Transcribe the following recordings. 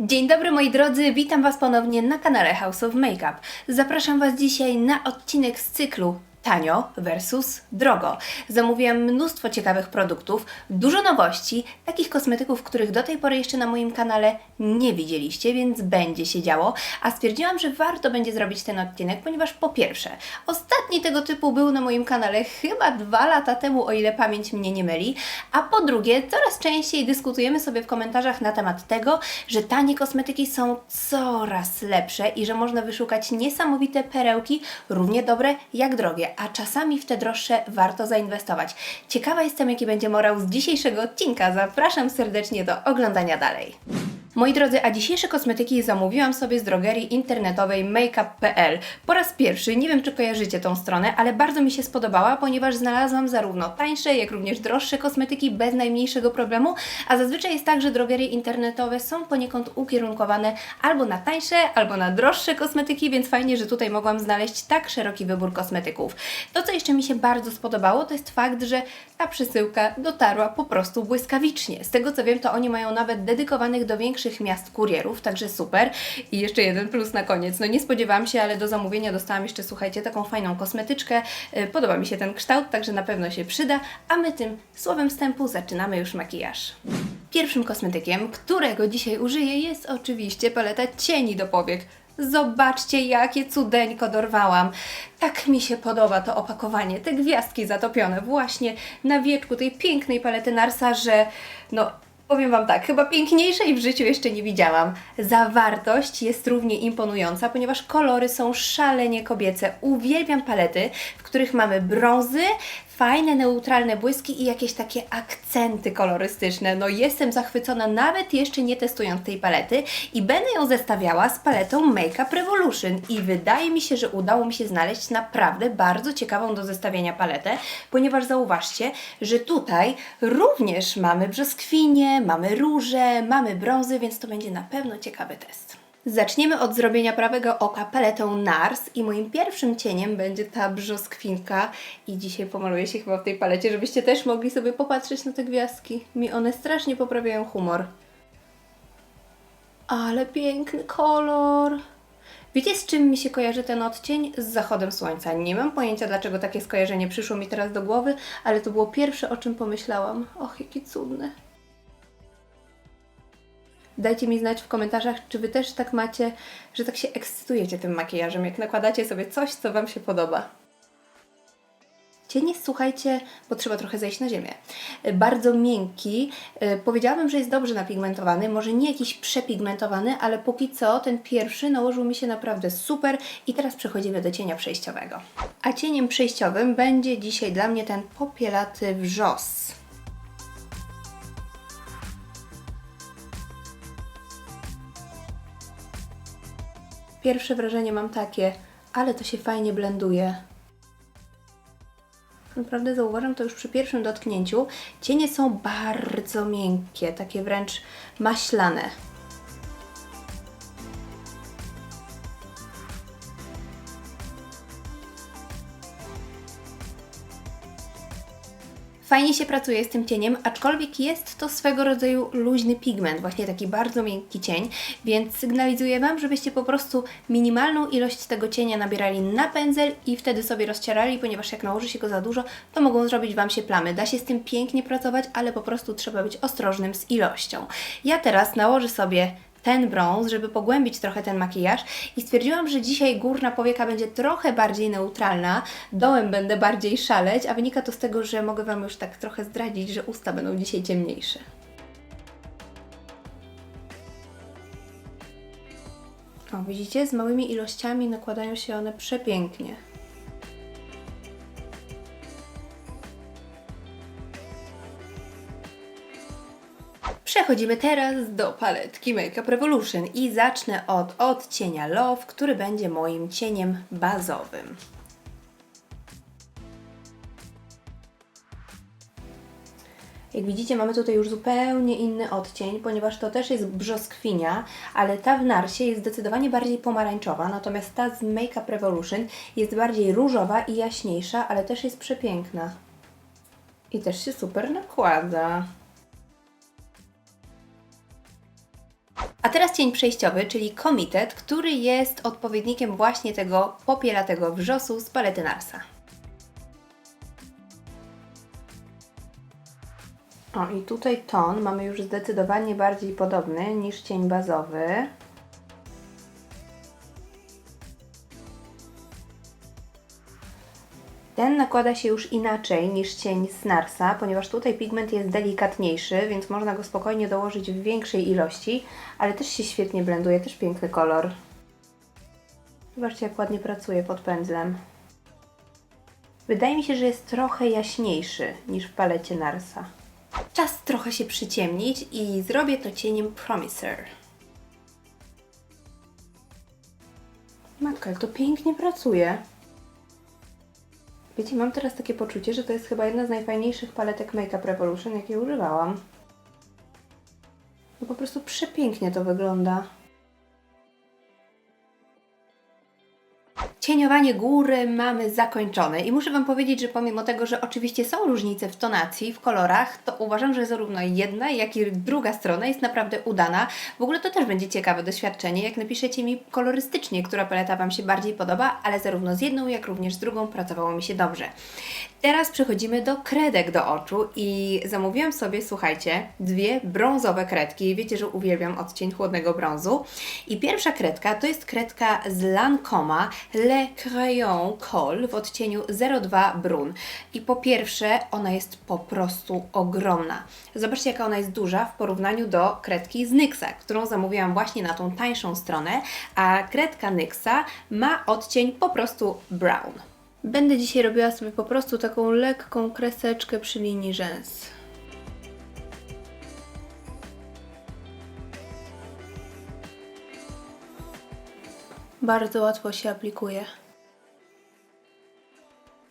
Dzień dobry moi drodzy, witam Was ponownie na kanale House of Makeup. Zapraszam Was dzisiaj na odcinek z cyklu Tanio versus drogo. Zamówiłam mnóstwo ciekawych produktów, dużo nowości, takich kosmetyków, których do tej pory jeszcze na moim kanale nie widzieliście, więc będzie się działo. A stwierdziłam, że warto będzie zrobić ten odcinek, ponieważ po pierwsze, ostatni tego typu był na moim kanale chyba dwa lata temu, o ile pamięć mnie nie myli, a po drugie, coraz częściej dyskutujemy sobie w komentarzach na temat tego, że tanie kosmetyki są coraz lepsze i że można wyszukać niesamowite perełki, równie dobre jak drogie, a czasami w te droższe warto zainwestować. Ciekawa jestem, jaki będzie morał z dzisiejszego odcinka. Zapraszam serdecznie do oglądania dalej. Moi drodzy, a dzisiejsze kosmetyki zamówiłam sobie z drogerii internetowej makeup.pl. Po raz pierwszy, nie wiem czy kojarzycie tą stronę, ale bardzo mi się spodobała, ponieważ znalazłam zarówno tańsze, jak również droższe kosmetyki bez najmniejszego problemu, a zazwyczaj jest tak, że drogerie internetowe są poniekąd ukierunkowane albo na tańsze, albo na droższe kosmetyki, więc fajnie, że tutaj mogłam znaleźć tak szeroki wybór kosmetyków. To, co jeszcze mi się bardzo spodobało, to jest fakt, że ta przesyłka dotarła po prostu błyskawicznie. Z tego co wiem, to oni mają nawet dedykowanych do większych miast kurierów, także super. I jeszcze jeden plus na koniec. No nie spodziewałam się, ale do zamówienia dostałam jeszcze, słuchajcie, taką fajną kosmetyczkę. Yy, Podoba mi się ten kształt, także na pewno się przyda. A my tym słowem wstępu zaczynamy już makijaż. Pierwszym kosmetykiem, którego dzisiaj użyję, jest oczywiście paleta cieni do powiek. Zobaczcie, jakie cudeńko dorwałam. Tak mi się podoba to opakowanie, te gwiazdki zatopione właśnie na wieczku tej pięknej palety Narsa, że no Powiem Wam tak, chyba piękniejszej w życiu jeszcze nie widziałam. Zawartość jest równie imponująca, ponieważ kolory są szalenie kobiece. Uwielbiam palety, w których mamy brązy, fajne, neutralne błyski i jakieś takie akcenty kolorystyczne. No jestem zachwycona nawet jeszcze nie testując tej palety i będę ją zestawiała z paletą Makeup Revolution i wydaje mi się, że udało mi się znaleźć naprawdę bardzo ciekawą do zestawienia paletę, ponieważ zauważcie, że tutaj również mamy brzoskwinie, mamy róże, mamy brązy, więc to będzie na pewno ciekawy test. Zaczniemy od zrobienia prawego oka paletą NARS i moim pierwszym cieniem będzie ta brzoskwinka i dzisiaj pomaluję się chyba w tej palecie, żebyście też mogli sobie popatrzeć na te gwiazdki. Mi one strasznie poprawiają humor. Ale piękny kolor! Wiecie z czym mi się kojarzy ten odcień? Z zachodem słońca. Nie mam pojęcia dlaczego takie skojarzenie przyszło mi teraz do głowy, ale to było pierwsze o czym pomyślałam. Och, jaki cudny. Dajcie mi znać w komentarzach, czy Wy też tak macie, że tak się ekscytujecie tym makijażem, jak nakładacie sobie coś, co Wam się podoba. Cień jest, słuchajcie, bo trzeba trochę zejść na ziemię. Bardzo miękki. Y, Powiedziałabym, że jest dobrze napigmentowany. Może nie jakiś przepigmentowany, ale póki co ten pierwszy nałożył mi się naprawdę super. I teraz przechodzimy do cienia przejściowego. A cieniem przejściowym będzie dzisiaj dla mnie ten popielaty wrzos. Pierwsze wrażenie mam takie, ale to się fajnie blenduje. Naprawdę zauważam to już przy pierwszym dotknięciu. Cienie są bardzo miękkie, takie wręcz maślane. Fajnie się pracuje z tym cieniem, aczkolwiek jest to swego rodzaju luźny pigment, właśnie taki bardzo miękki cień, więc sygnalizuję Wam, żebyście po prostu minimalną ilość tego cienia nabierali na pędzel i wtedy sobie rozcierali, ponieważ jak nałoży się go za dużo, to mogą zrobić Wam się plamy. Da się z tym pięknie pracować, ale po prostu trzeba być ostrożnym z ilością. Ja teraz nałożę sobie ten brąz, żeby pogłębić trochę ten makijaż i stwierdziłam, że dzisiaj górna powieka będzie trochę bardziej neutralna, dołem będę bardziej szaleć, a wynika to z tego, że mogę Wam już tak trochę zdradzić, że usta będą dzisiaj ciemniejsze. O, widzicie? Z małymi ilościami nakładają się one przepięknie. Przechodzimy teraz do paletki Makeup Revolution i zacznę od odcienia Love, który będzie moim cieniem bazowym. Jak widzicie, mamy tutaj już zupełnie inny odcień, ponieważ to też jest brzoskwinia, ale ta w Narsie jest zdecydowanie bardziej pomarańczowa, natomiast ta z Makeup Revolution jest bardziej różowa i jaśniejsza, ale też jest przepiękna. I też się super nakłada. Teraz cień przejściowy, czyli Committed, który jest odpowiednikiem właśnie tego popielatego wrzosu z palety Narsa. O, i tutaj ton mamy już zdecydowanie bardziej podobny niż cień bazowy. Ten nakłada się już inaczej niż cień z Narsa, ponieważ tutaj pigment jest delikatniejszy, więc można go spokojnie dołożyć w większej ilości, ale też się świetnie blenduje, też piękny kolor. Zobaczcie jak ładnie pracuje pod pędzlem. Wydaje mi się, że jest trochę jaśniejszy niż w palecie Narsa. Czas trochę się przyciemnić i zrobię to cieniem Promiser. Matka, jak to pięknie pracuje. Wiecie, mam teraz takie poczucie, że to jest chyba jedna z najfajniejszych paletek Makeup Revolution, jakie używałam. No po prostu przepięknie to wygląda. Cieniowanie góry mamy zakończone i muszę Wam powiedzieć, że pomimo tego, że oczywiście są różnice w tonacji, w kolorach, to uważam, że zarówno jedna, jak i druga strona jest naprawdę udana. W ogóle to też będzie ciekawe doświadczenie, jak napiszecie mi kolorystycznie, która paleta Wam się bardziej podoba, ale zarówno z jedną, jak również z drugą pracowało mi się dobrze. Teraz przechodzimy do kredek do oczu i zamówiłam sobie, słuchajcie, dwie brązowe kredki. Wiecie, że uwielbiam odcień chłodnego brązu. I pierwsza kredka to jest kredka z Lancoma Le Crayon Col w odcieniu 02 Brun. I po pierwsze, ona jest po prostu ogromna. Zobaczcie, jaka ona jest duża w porównaniu do kredki z NYXa, którą zamówiłam właśnie na tą tańszą stronę, a kredka NYXa ma odcień po prostu brown. Będę dzisiaj robiła sobie po prostu taką lekką kreseczkę przy linii rzęs. Bardzo łatwo się aplikuje.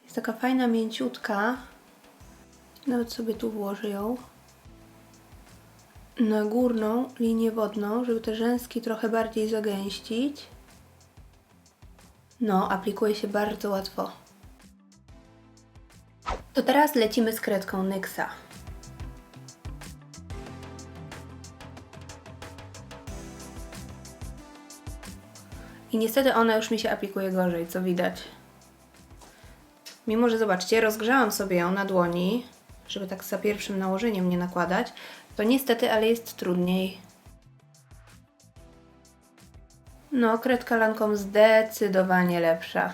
Jest taka fajna, mięciutka. Nawet sobie tu włożę ją. Na górną linię wodną, żeby te rzęski trochę bardziej zagęścić. No, aplikuje się bardzo łatwo. To teraz lecimy z kredką NYXa. I niestety ona już mi się aplikuje gorzej, co widać. Mimo, że zobaczcie, rozgrzałam sobie ją na dłoni, żeby tak za pierwszym nałożeniem nie nakładać, to niestety, ale jest trudniej. No, kredka lanką zdecydowanie lepsza.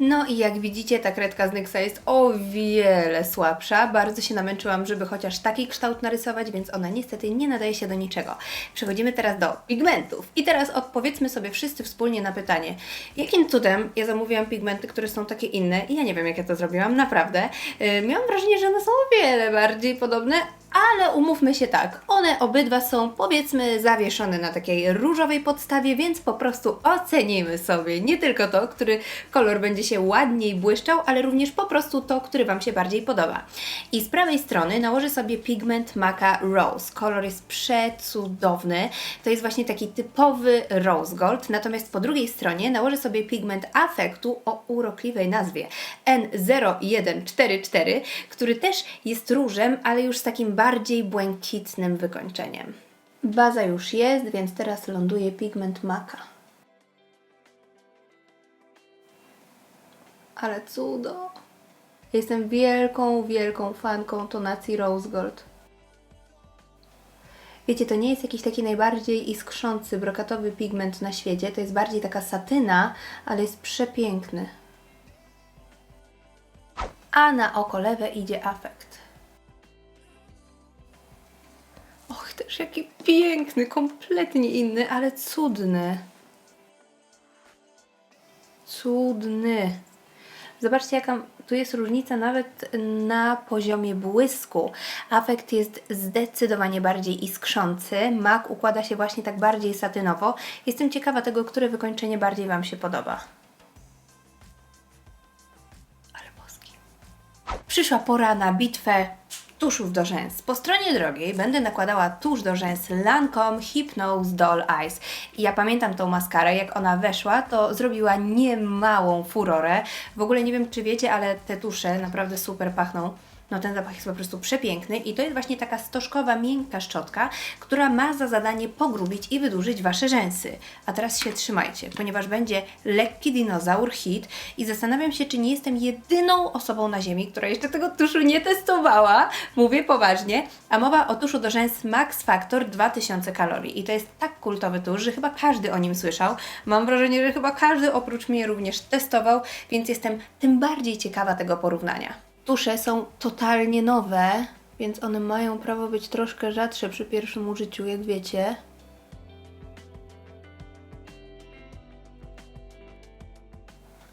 No i jak widzicie, ta kredka z NYXa jest o wiele słabsza. Bardzo się namęczyłam, żeby chociaż taki kształt narysować, więc ona niestety nie nadaje się do niczego. Przechodzimy teraz do pigmentów. I teraz odpowiedzmy sobie wszyscy wspólnie na pytanie, jakim cudem ja zamówiłam pigmenty, które są takie inne i ja nie wiem, jak ja to zrobiłam, naprawdę. Yy, miałam wrażenie, że one są o wiele bardziej podobne, ale umówmy się tak, one obydwa są powiedzmy zawieszone na takiej różowej podstawie, więc po prostu ocenimy sobie nie tylko to, który kolor będzie się ładniej błyszczał, ale również po prostu to, który Wam się bardziej podoba. I z prawej strony nałożę sobie pigment Maca Rose. Kolor jest przecudowny. To jest właśnie taki typowy rose gold, natomiast po drugiej stronie nałożę sobie pigment Affectu o urokliwej nazwie N0144, który też jest różem, ale już z takim bardziej błękitnym wykończeniem. Baza już jest, więc teraz ląduje pigment Maca. Ale cudo! Jestem wielką, wielką fanką tonacji Rose Gold. Wiecie, to nie jest jakiś taki najbardziej iskrzący, brokatowy pigment na świecie. To jest bardziej taka satyna, ale jest przepiękny. A na oko lewe idzie afekt. Też jaki piękny, kompletnie inny, ale cudny. Cudny. Zobaczcie, jaka tu jest różnica nawet na poziomie błysku. Afekt jest zdecydowanie bardziej iskrzący. Mak układa się właśnie tak bardziej satynowo. Jestem ciekawa tego, które wykończenie bardziej Wam się podoba. Ale boski. Przyszła pora na bitwę tuszów do rzęs. Po stronie drogiej będę nakładała tusz do rzęs Lancome Hypnose Doll Eyes. I ja pamiętam tą maskarę, jak ona weszła, to zrobiła niemałą furorę. W ogóle nie wiem, czy wiecie, ale te tusze naprawdę super pachną. No ten zapach jest po prostu przepiękny i to jest właśnie taka stożkowa, miękka szczotka, która ma za zadanie pogrubić i wydłużyć Wasze rzęsy. A teraz się trzymajcie, ponieważ będzie lekki dinozaur hit i zastanawiam się, czy nie jestem jedyną osobą na ziemi, która jeszcze tego tuszu nie testowała. Mówię poważnie. A mowa o tuszu do rzęs Max Factor 2000 kalorii. I to jest tak kultowy tusz, że chyba każdy o nim słyszał. Mam wrażenie, że chyba każdy oprócz mnie również testował, więc jestem tym bardziej ciekawa tego porównania. Tusze są totalnie nowe, więc one mają prawo być troszkę rzadsze przy pierwszym użyciu, jak wiecie.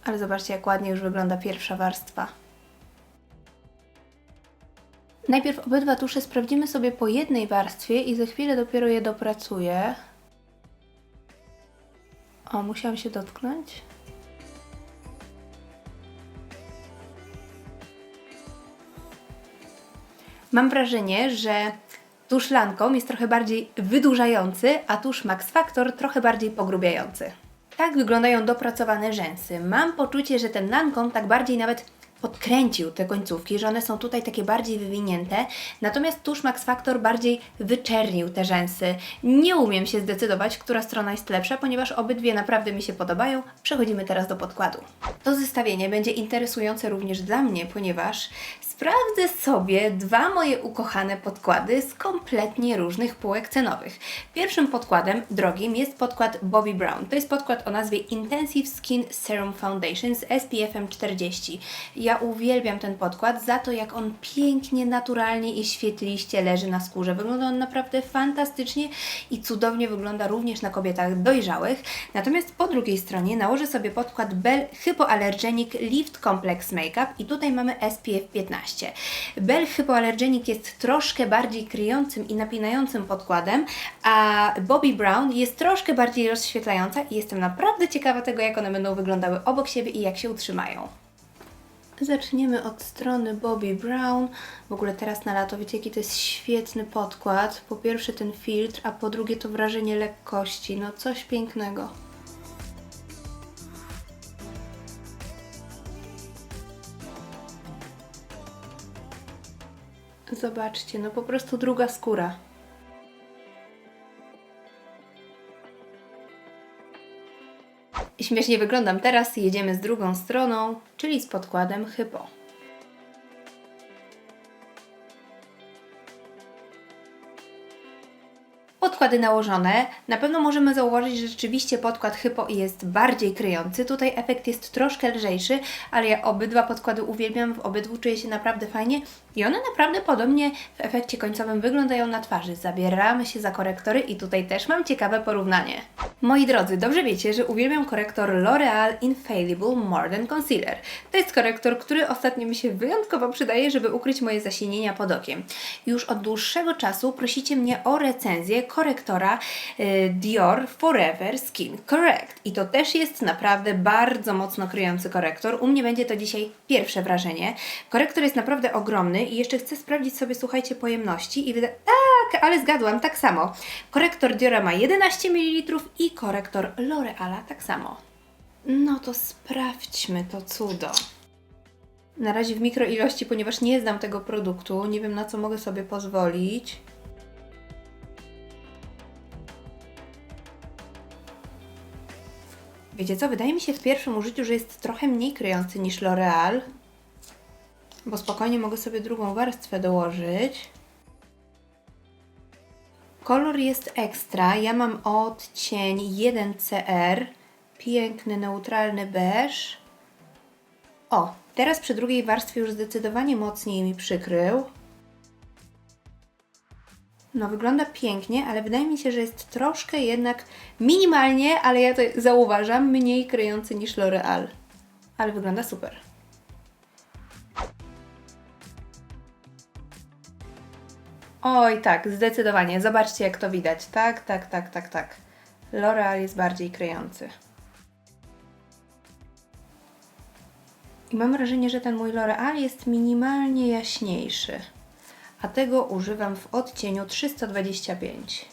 Ale zobaczcie, jak ładnie już wygląda pierwsza warstwa. Najpierw obydwa tusze sprawdzimy sobie po jednej warstwie i za chwilę dopiero je dopracuję. O, musiałam się dotknąć. Mam wrażenie, że tusz Lancome jest trochę bardziej wydłużający, a tusz Max Factor trochę bardziej pogrubiający. Tak wyglądają dopracowane rzęsy. Mam poczucie, że ten Lancome tak bardziej nawet podkręcił te końcówki, że one są tutaj takie bardziej wywinięte, natomiast tusz Max Factor bardziej wyczernił te rzęsy. Nie umiem się zdecydować, która strona jest lepsza, ponieważ obydwie naprawdę mi się podobają. Przechodzimy teraz do podkładu. To zestawienie będzie interesujące również dla mnie, ponieważ sprawdzę sobie dwa moje ukochane podkłady z kompletnie różnych półek cenowych. Pierwszym podkładem drogim jest podkład Bobbi Brown. To jest podkład o nazwie Intensive Skin Serum Foundation z SPF-em 40. Ja uwielbiam ten podkład za to, jak on pięknie, naturalnie i świetliście leży na skórze. Wygląda on naprawdę fantastycznie i cudownie wygląda również na kobietach dojrzałych. Natomiast po drugiej stronie nałożę sobie podkład Bell Hypoallergenic Lift Complex Makeup i tutaj mamy SPF 15. Bell Hypoallergenic jest troszkę bardziej kryjącym i napinającym podkładem, a Bobbi Brown jest troszkę bardziej rozświetlająca i jestem naprawdę ciekawa tego, jak one będą wyglądały obok siebie i jak się utrzymają. Zaczniemy od strony Bobbi Brown. W ogóle teraz na lato, wiecie jaki to jest świetny podkład. Po pierwsze ten filtr, a po drugie to wrażenie lekkości. No coś pięknego. Zobaczcie, no po prostu druga skóra. Śmiesznie wyglądam teraz, jedziemy z drugą stroną, czyli z podkładem Hypo. Podkłady nałożone. Na pewno możemy zauważyć, że rzeczywiście podkład Hypo jest bardziej kryjący. Tutaj efekt jest troszkę lżejszy, ale ja obydwa podkłady uwielbiam, w obydwu czuję się naprawdę fajnie i one naprawdę podobnie w efekcie końcowym wyglądają na twarzy. Zabieramy się za korektory i tutaj też mam ciekawe porównanie. Moi drodzy, dobrze wiecie, że uwielbiam korektor L'Oreal Infallible Modern Concealer. To jest korektor, który ostatnio mi się wyjątkowo przydaje, żeby ukryć moje zasinienia pod okiem. Już od dłuższego czasu prosicie mnie o recenzję korektora y, Dior Forever Skin Correct. I to też jest naprawdę bardzo mocno kryjący korektor. U mnie będzie to dzisiaj pierwsze wrażenie. Korektor jest naprawdę ogromny i jeszcze chcę sprawdzić sobie, słuchajcie, pojemności i wyda... Tak, ale zgadłam, tak samo. Korektor Diora ma 11 ml i korektor L'Oreala tak samo. No to sprawdźmy to cudo. Na razie w mikroilości, ponieważ nie znam tego produktu, nie wiem na co mogę sobie pozwolić. Wiecie co, wydaje mi się w pierwszym użyciu, że jest trochę mniej kryjący niż L'Oreal, bo spokojnie mogę sobie drugą warstwę dołożyć. Kolor jest ekstra. Ja mam odcień 1CR. Piękny, neutralny beż. O, teraz przy drugiej warstwie już zdecydowanie mocniej mi przykrył. No, wygląda pięknie, ale wydaje mi się, że jest troszkę jednak minimalnie, ale ja to zauważam, mniej kryjący niż L'Oreal. Ale wygląda super. Oj, tak, zdecydowanie. Zobaczcie, jak to widać. Tak, tak, tak, tak, tak. L'Oreal jest bardziej kryjący. I mam wrażenie, że ten mój L'Oreal jest minimalnie jaśniejszy. A tego używam w odcieniu 325.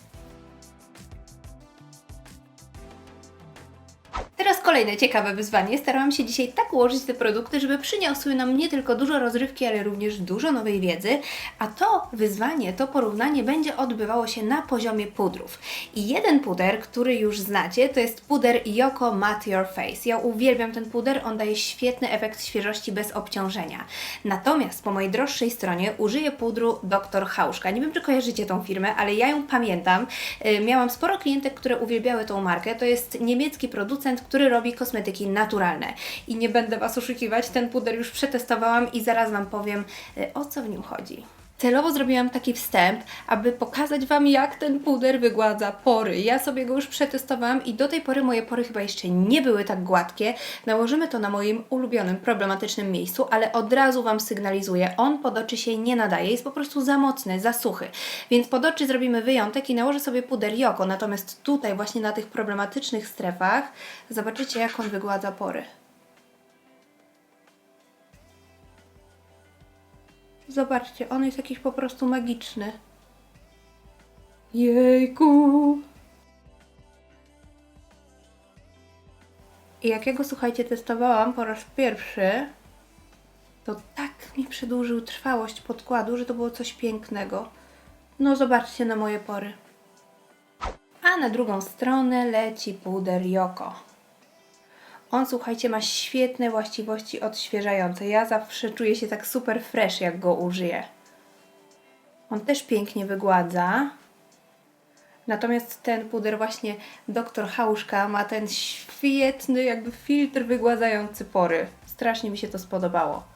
Teraz kolejne ciekawe wyzwanie. Starałam się dzisiaj tak ułożyć te produkty, żeby przyniosły nam nie tylko dużo rozrywki, ale również dużo nowej wiedzy. A to wyzwanie, to porównanie będzie odbywało się na poziomie pudrów. I jeden puder, który już znacie, to jest puder Yoko Matte Your Face. Ja uwielbiam ten puder, on daje świetny efekt świeżości bez obciążenia. Natomiast po mojej droższej stronie użyję pudru Dr. Hauszka. Nie wiem, czy kojarzycie tą firmę, ale ja ją pamiętam. Y, Miałam sporo klientek, które uwielbiały tą markę. To jest niemiecki producent, który robi kosmetyki naturalne. I nie będę Was oszukiwać, ten puder już przetestowałam i zaraz Wam powiem, y, o co w nim chodzi. Celowo zrobiłam taki wstęp, aby pokazać Wam, jak ten puder wygładza pory. Ja sobie go już przetestowałam i do tej pory moje pory chyba jeszcze nie były tak gładkie. Nałożymy to na moim ulubionym, problematycznym miejscu, ale od razu Wam sygnalizuję, on pod oczy się nie nadaje, jest po prostu za mocny, za suchy. Więc pod oczy zrobimy wyjątek i nałożę sobie puder Joko, natomiast tutaj właśnie na tych problematycznych strefach zobaczycie, jak on wygładza pory. Zobaczcie, on jest jakiś po prostu magiczny. Jejku! I jak ja go, słuchajcie, testowałam po raz pierwszy, to tak mi przedłużył trwałość podkładu, że to było coś pięknego. No zobaczcie na moje pory. A na drugą stronę leci puder Joko. On, słuchajcie, ma świetne właściwości odświeżające. Ja zawsze czuję się tak super fresh, jak go użyję. On też pięknie wygładza. Natomiast ten puder właśnie Dr. Hauszka ma ten świetny jakby filtr wygładzający pory. Strasznie mi się to spodobało.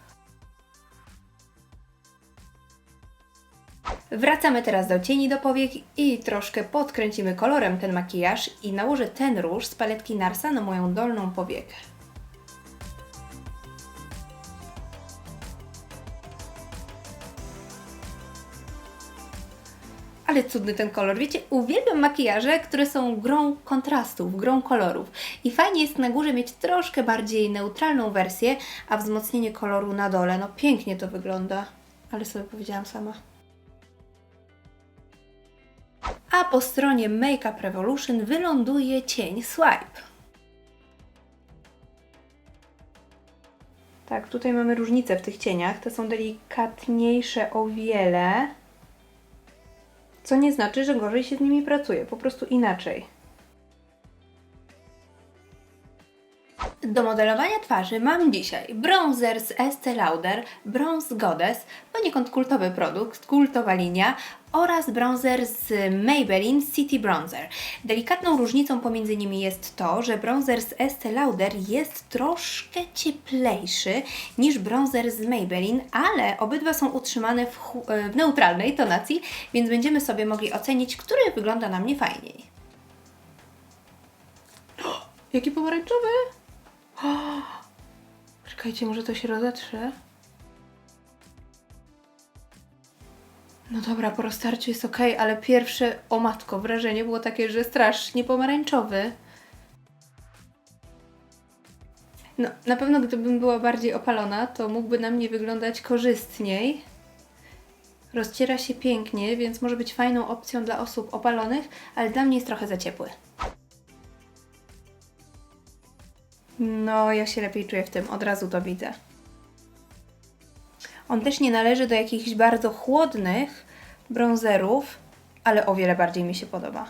Wracamy teraz do cieni do powiek i troszkę podkręcimy kolorem ten makijaż i nałożę ten róż z paletki Narsa na moją dolną powiekę. Ale cudny ten kolor. Wiecie, uwielbiam makijaże, które są grą kontrastów, grą kolorów. I fajnie jest na górze mieć troszkę bardziej neutralną wersję, a wzmocnienie koloru na dole. No pięknie to wygląda. Ale sobie powiedziałam sama. A po stronie Makeup Revolution wyląduje cień Swipe. Tak, tutaj mamy różnicę w tych cieniach. Te są delikatniejsze o wiele. Co nie znaczy, że gorzej się z nimi pracuje, po prostu inaczej. Do modelowania twarzy mam dzisiaj bronzer z Estee Lauder, Bronze Goddess, poniekąd kultowy produkt, kultowa linia oraz bronzer z Maybelline City Bronzer. Delikatną różnicą pomiędzy nimi jest to, że bronzer z Estee Lauder jest troszkę cieplejszy niż bronzer z Maybelline, ale obydwa są utrzymane w, w neutralnej tonacji, więc będziemy sobie mogli ocenić, który wygląda na mnie fajniej. Jaki pomarańczowy! Czekajcie, może to się rozetrze? No dobra, po roztarciu jest ok, ale pierwsze, o matko, wrażenie było takie, że strasznie pomarańczowy. No, na pewno gdybym była bardziej opalona, to mógłby na mnie wyglądać korzystniej. Rozciera się pięknie, więc może być fajną opcją dla osób opalonych, ale dla mnie jest trochę za ciepły. No, ja się lepiej czuję w tym, od razu to widzę. On też nie należy do jakichś bardzo chłodnych bronzerów, ale o wiele bardziej mi się podoba.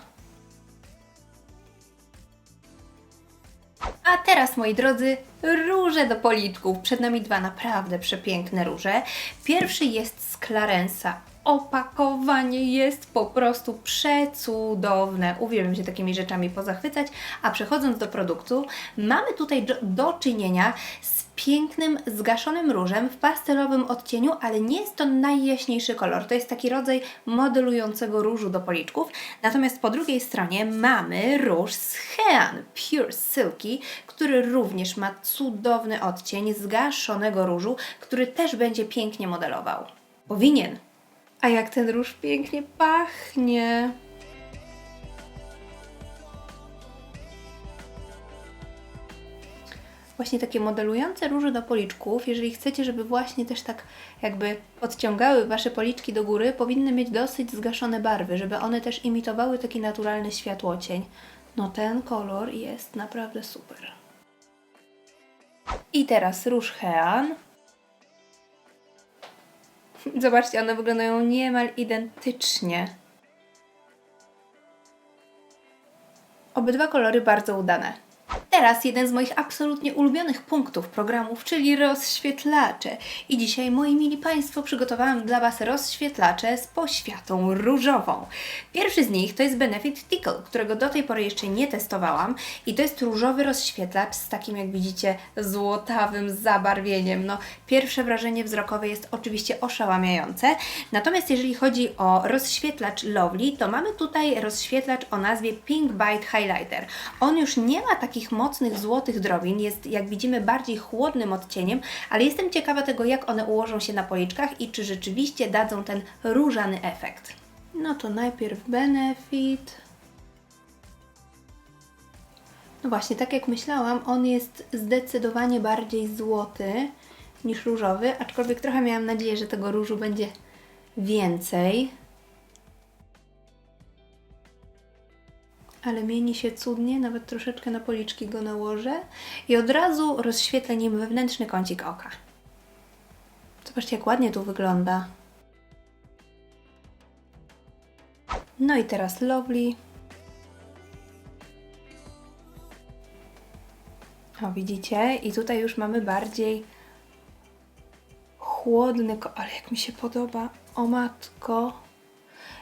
A teraz, moi drodzy, róże do policzków. Przed nami dwa naprawdę przepiękne róże. Pierwszy jest z Clarensa. Opakowanie jest po prostu przecudowne. Uwielbiam się takimi rzeczami pozachwycać. A przechodząc do produktu, mamy tutaj do, czynienia z pięknym, zgaszonym różem w pastelowym odcieniu, ale nie jest to najjaśniejszy kolor. To jest taki rodzaj modelującego różu do policzków. Natomiast po drugiej stronie mamy róż z Hean Pure Silky, który również ma cudowny odcień zgaszonego różu, który też będzie pięknie modelował. Powinien. A jak ten róż pięknie pachnie. Właśnie takie modelujące róże do policzków, jeżeli chcecie, żeby właśnie też tak jakby podciągały Wasze policzki do góry, powinny mieć dosyć zgaszone barwy, żeby one też imitowały taki naturalny światłocień. No ten kolor jest naprawdę super. I teraz róż Hean. Zobaczcie, one wyglądają niemal identycznie. Obydwa kolory bardzo udane. Teraz jeden z moich absolutnie ulubionych punktów programów, czyli rozświetlacze. I dzisiaj, moi mili Państwo, przygotowałam dla Was rozświetlacze z poświatą różową. Pierwszy z nich to jest Benefit Tickle, którego do tej pory jeszcze nie testowałam. I to jest różowy rozświetlacz z takim, jak widzicie, złotawym zabarwieniem. No, pierwsze wrażenie wzrokowe jest oczywiście oszałamiające. Natomiast jeżeli chodzi o rozświetlacz Lovely, to mamy tutaj rozświetlacz o nazwie Pink Bite Highlighter. On już nie ma takich mocnych złotych drobin, jest jak widzimy bardziej chłodnym odcieniem, ale jestem ciekawa tego, jak one ułożą się na policzkach i czy rzeczywiście dadzą ten różany efekt. No to najpierw Benefit. No właśnie, tak jak myślałam, on jest zdecydowanie bardziej złoty niż różowy, aczkolwiek trochę miałam nadzieję, że tego różu będzie więcej. Ale mieni się cudnie, nawet troszeczkę na policzki go nałożę i od razu rozświetlę nim wewnętrzny kącik oka. Zobaczcie, jak ładnie tu wygląda. No i teraz Lovely. O, widzicie? I tutaj już mamy bardziej chłodny, ale jak mi się podoba. O matko.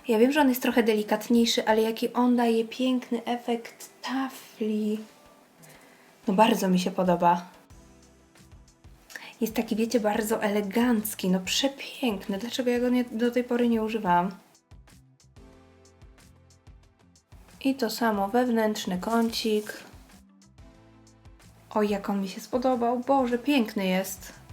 Ja wiem, że on jest trochę delikatniejszy, ale jaki on daje piękny efekt tafli. No bardzo mi się podoba. Jest taki, wiecie, bardzo elegancki, no przepiękny. Dlaczego ja go nie, do tej pory nie używałam? I to samo wewnętrzny kącik. Oj, jak on mi się spodobał. Boże, piękny jest.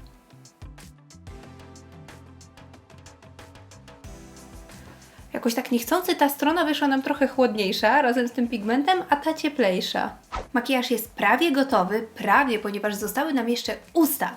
Jakoś tak niechcący ta strona wyszła nam trochę chłodniejsza razem z tym pigmentem, a ta cieplejsza. Makijaż jest prawie gotowy, prawie, ponieważ zostały nam jeszcze usta.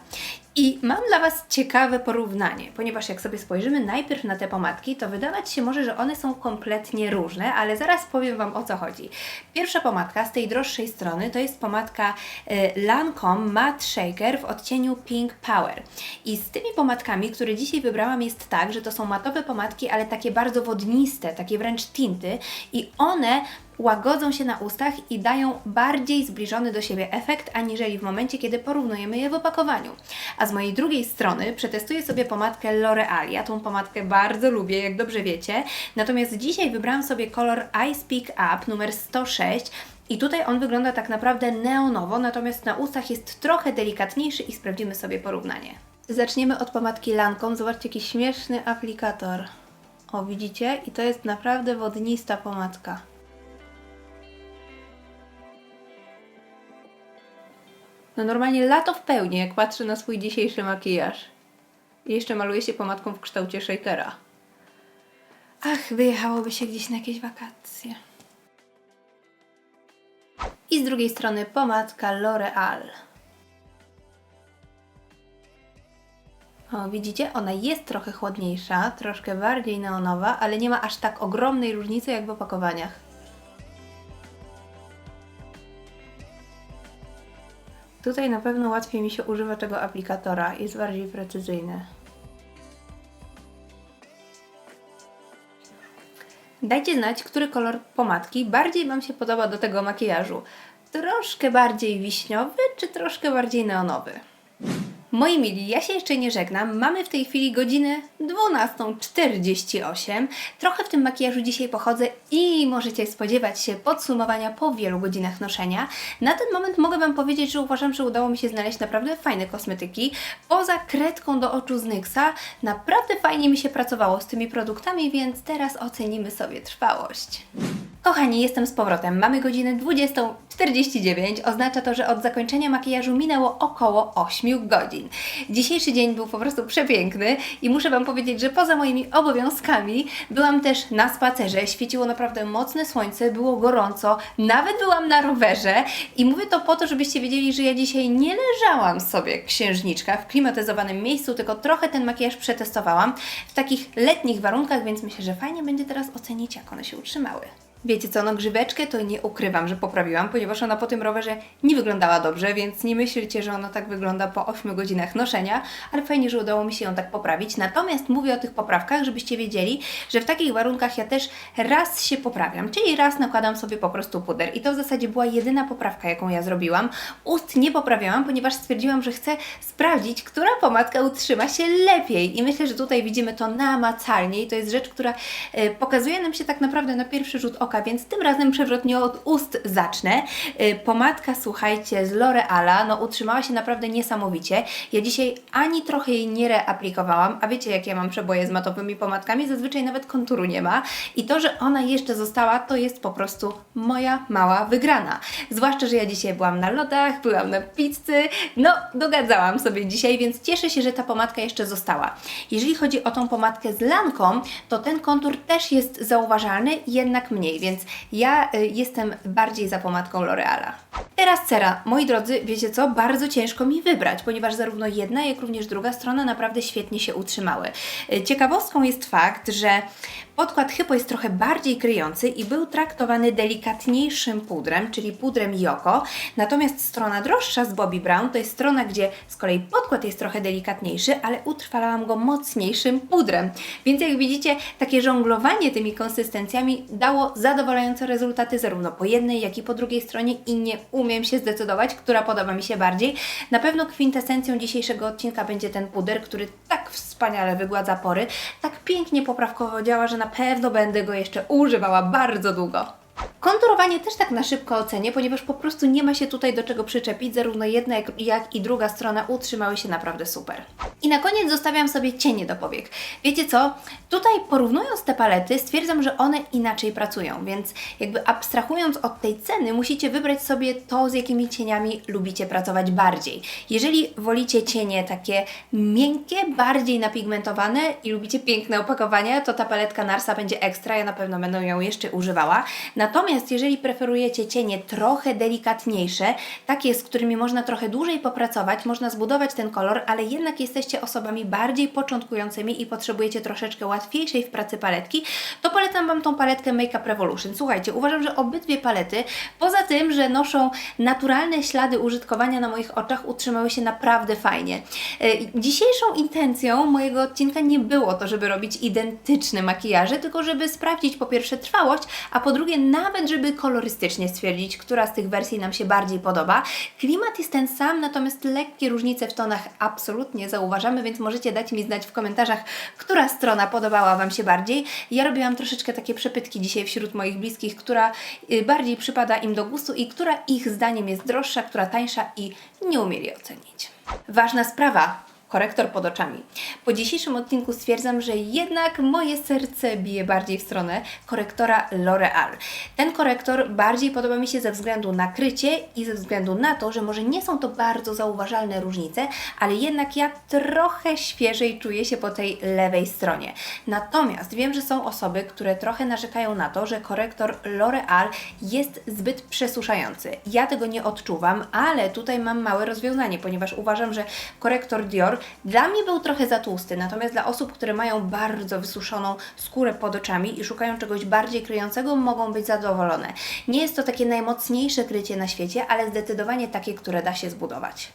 I mam dla Was ciekawe porównanie, ponieważ jak sobie spojrzymy najpierw na te pomadki, to wydawać się może, że one są kompletnie różne, ale zaraz powiem Wam o co chodzi. Pierwsza pomadka z tej droższej strony to jest pomadka y, Lancome Matte Shaker w odcieniu Pink Power. I z tymi pomadkami, które dzisiaj wybrałam, jest tak, że to są matowe pomadki, ale takie bardzo wodniste, takie wręcz tinty i one łagodzą się na ustach i dają bardziej zbliżony do siebie efekt, aniżeli w momencie, kiedy porównujemy je w opakowaniu. A z mojej drugiej strony przetestuję sobie pomadkę L'Oreal. Ja tą pomadkę bardzo lubię, jak dobrze wiecie. Natomiast dzisiaj wybrałam sobie kolor Ice Peak Up numer 106 i tutaj on wygląda tak naprawdę neonowo, natomiast na ustach jest trochę delikatniejszy i sprawdzimy sobie porównanie. Zaczniemy od pomadki Lancome. Zobaczcie, jaki śmieszny aplikator. O, widzicie? I to jest naprawdę wodnista pomadka. No normalnie lato w pełni, jak patrzę na swój dzisiejszy makijaż. I jeszcze maluję się pomadką w kształcie shakera. Ach, wyjechałoby się gdzieś na jakieś wakacje. I z drugiej strony pomadka L'Oreal. O, widzicie? Ona jest trochę chłodniejsza, troszkę bardziej neonowa, ale nie ma aż tak ogromnej różnicy jak w opakowaniach. Tutaj na pewno łatwiej mi się używa tego aplikatora, jest bardziej precyzyjny. Dajcie znać, który kolor pomadki bardziej Wam się podoba do tego makijażu. Troszkę bardziej wiśniowy, czy troszkę bardziej neonowy? Moi mili, ja się jeszcze nie żegnam. Mamy w tej chwili godzinę 12.48. Trochę w tym makijażu dzisiaj pochodzę i możecie spodziewać się podsumowania po wielu godzinach noszenia. Na ten moment mogę Wam powiedzieć, że uważam, że udało mi się znaleźć naprawdę fajne kosmetyki. Poza kredką do oczu z NYXa, naprawdę fajnie mi się pracowało z tymi produktami, więc teraz ocenimy sobie trwałość. Kochani, jestem z powrotem. Mamy godzinę 20.49. Oznacza to, że od zakończenia makijażu minęło około 8 godzin. Dzisiejszy dzień był po prostu przepiękny i muszę Wam powiedzieć, że poza moimi obowiązkami byłam też na spacerze. Świeciło naprawdę mocne słońce, było gorąco, nawet byłam na rowerze i mówię to po to, żebyście wiedzieli, że ja dzisiaj nie leżałam sobie księżniczka w klimatyzowanym miejscu, tylko trochę ten makijaż przetestowałam w takich letnich warunkach, więc myślę, że fajnie będzie teraz ocenić, jak one się utrzymały. Wiecie co, no grzyweczkę to nie ukrywam, że poprawiłam, ponieważ ona po tym rowerze nie wyglądała dobrze, więc nie myślcie, że ona tak wygląda po 8 godzinach noszenia, ale fajnie, że udało mi się ją tak poprawić. Natomiast mówię o tych poprawkach, żebyście wiedzieli, że w takich warunkach ja też raz się poprawiam, czyli raz nakładam sobie po prostu puder. I to w zasadzie była jedyna poprawka, jaką ja zrobiłam. Ust nie poprawiałam, ponieważ stwierdziłam, że chcę sprawdzić, która pomadka utrzyma się lepiej. I myślę, że tutaj widzimy to namacalnie i to jest rzecz, która e, pokazuje nam się tak naprawdę na pierwszy rzut oka, więc tym razem przewrotnie od ust zacznę. E, Pomadka, słuchajcie, z L'Oreala, no utrzymała się naprawdę niesamowicie. Ja dzisiaj ani trochę jej nie reaplikowałam, a wiecie jak ja mam przeboje z matowymi pomadkami, zazwyczaj nawet konturu nie ma. I to, że ona jeszcze została, to jest po prostu moja mała wygrana. Zwłaszcza, że ja dzisiaj byłam na lodach, byłam na pizzy, no dogadzałam sobie dzisiaj, więc cieszę się, że ta pomadka jeszcze została. Jeżeli chodzi o tą pomadkę z lanką, to ten kontur też jest zauważalny, jednak mniej, więc ja y, jestem bardziej za pomadką L'Oreala. Teraz cera. Moi drodzy, wiecie co? Bardzo ciężko mi wybrać, ponieważ zarówno jedna, jak również druga strona naprawdę świetnie się utrzymały. Y, Ciekawostką jest fakt, że podkład Hypo jest trochę bardziej kryjący i był traktowany delikatniejszym pudrem, czyli pudrem Yoko, natomiast strona droższa z Bobbi Brown to jest strona, gdzie z kolei podkład jest trochę delikatniejszy, ale utrwalałam go mocniejszym pudrem. Więc jak widzicie, takie żonglowanie tymi konsystencjami dało zadowalające rezultaty zarówno po jednej, jak i po drugiej stronie i nie umiem się zdecydować, która podoba mi się bardziej. Na pewno kwintesencją dzisiejszego odcinka będzie ten puder, który tak wspaniale wygładza pory, tak pięknie poprawkowo działa, że na pewno będę go jeszcze używała bardzo długo. Konturowanie też tak na szybko ocenię, ponieważ po prostu nie ma się tutaj do czego przyczepić. Zarówno jedna, jak, jak i druga strona utrzymały się naprawdę super. I na koniec zostawiam sobie cienie do powiek. Wiecie co? Tutaj porównując te palety, stwierdzam, że one inaczej pracują, więc jakby abstrahując od tej ceny, musicie wybrać sobie to, z jakimi cieniami lubicie pracować bardziej. Jeżeli wolicie cienie takie miękkie, bardziej napigmentowane i lubicie piękne opakowania, to ta paletka Narsa będzie ekstra, ja na pewno będę ją jeszcze używała. Natomiast jeżeli preferujecie cienie trochę delikatniejsze, takie, z którymi można trochę dłużej popracować, można zbudować ten kolor, ale jednak jesteście osobami bardziej początkującymi i potrzebujecie troszeczkę łatwiejszej w pracy paletki, to polecam Wam tą paletkę Makeup Revolution. Słuchajcie, uważam, że obydwie palety, poza tym, że noszą naturalne ślady użytkowania na moich oczach, utrzymały się naprawdę fajnie. E, Dzisiejszą intencją mojego odcinka nie było to, żeby robić identyczne makijaże, tylko żeby sprawdzić po pierwsze trwałość, a po drugie nawet, żeby kolorystycznie stwierdzić, która z tych wersji nam się bardziej podoba. Klimat jest ten sam, natomiast lekkie różnice w tonach absolutnie zauważamy, więc możecie dać mi znać w komentarzach, która strona podobała Wam się bardziej. Ja robiłam troszeczkę takie przepytki dzisiaj wśród moich bliskich, która y, bardziej przypada im do gustu i która ich zdaniem jest droższa, która tańsza i nie umieli ocenić. Ważna sprawa korektor pod oczami. Po dzisiejszym odcinku stwierdzam, że jednak moje serce bije bardziej w stronę korektora L'Oreal. Ten korektor bardziej podoba mi się ze względu na krycie i ze względu na to, że może nie są to bardzo zauważalne różnice, ale jednak ja trochę świeżej czuję się po tej lewej stronie. Natomiast wiem, że są osoby, które trochę narzekają na to, że korektor L'Oreal jest zbyt przesuszający. Ja tego nie odczuwam, ale tutaj mam małe rozwiązanie, ponieważ uważam, że korektor Dior dla mnie był trochę za tłusty, natomiast dla osób, które mają bardzo wysuszoną skórę pod oczami i szukają czegoś bardziej kryjącego, mogą być zadowolone. Nie jest to takie najmocniejsze krycie na świecie, ale zdecydowanie takie, które da się zbudować.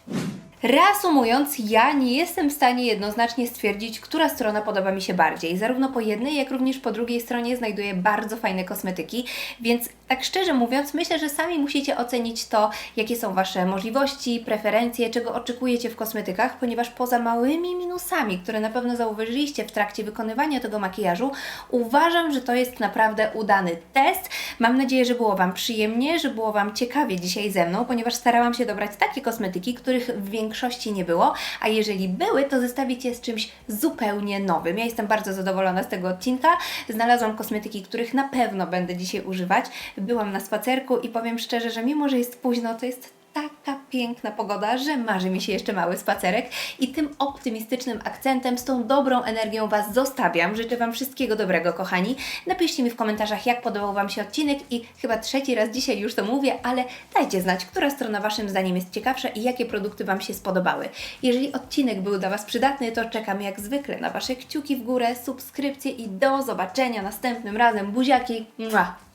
Reasumując, ja nie jestem w stanie jednoznacznie stwierdzić, która strona podoba mi się bardziej. Zarówno po jednej, jak również po drugiej stronie znajduję bardzo fajne kosmetyki, więc tak szczerze mówiąc, myślę, że sami musicie ocenić to, jakie są Wasze możliwości, preferencje, czego oczekujecie w kosmetykach, ponieważ poza małymi minusami, które na pewno zauważyliście w trakcie wykonywania tego makijażu, uważam, że to jest naprawdę udany test. Mam nadzieję, że było Wam przyjemnie, że było Wam ciekawie dzisiaj ze mną, ponieważ starałam się dobrać takie kosmetyki, których w większości nie było, a jeżeli były, to zestawić je z czymś zupełnie nowym. Ja jestem bardzo zadowolona z tego odcinka. Znalazłam kosmetyki, których na pewno będę dzisiaj używać. Byłam na spacerku i powiem szczerze, że mimo, że jest późno, to jest taka piękna pogoda, że marzy mi się jeszcze mały spacerek i tym optymistycznym akcentem, z tą dobrą energią Was zostawiam. Życzę Wam wszystkiego dobrego, kochani. Napiszcie mi w komentarzach, jak podobał Wam się odcinek i chyba trzeci raz dzisiaj już to mówię, ale dajcie znać, która strona Waszym zdaniem jest ciekawsza i jakie produkty Wam się spodobały. Jeżeli odcinek był dla Was przydatny, to czekam jak zwykle na Wasze kciuki w górę, subskrypcje i do zobaczenia następnym razem. Buziaki! Mua.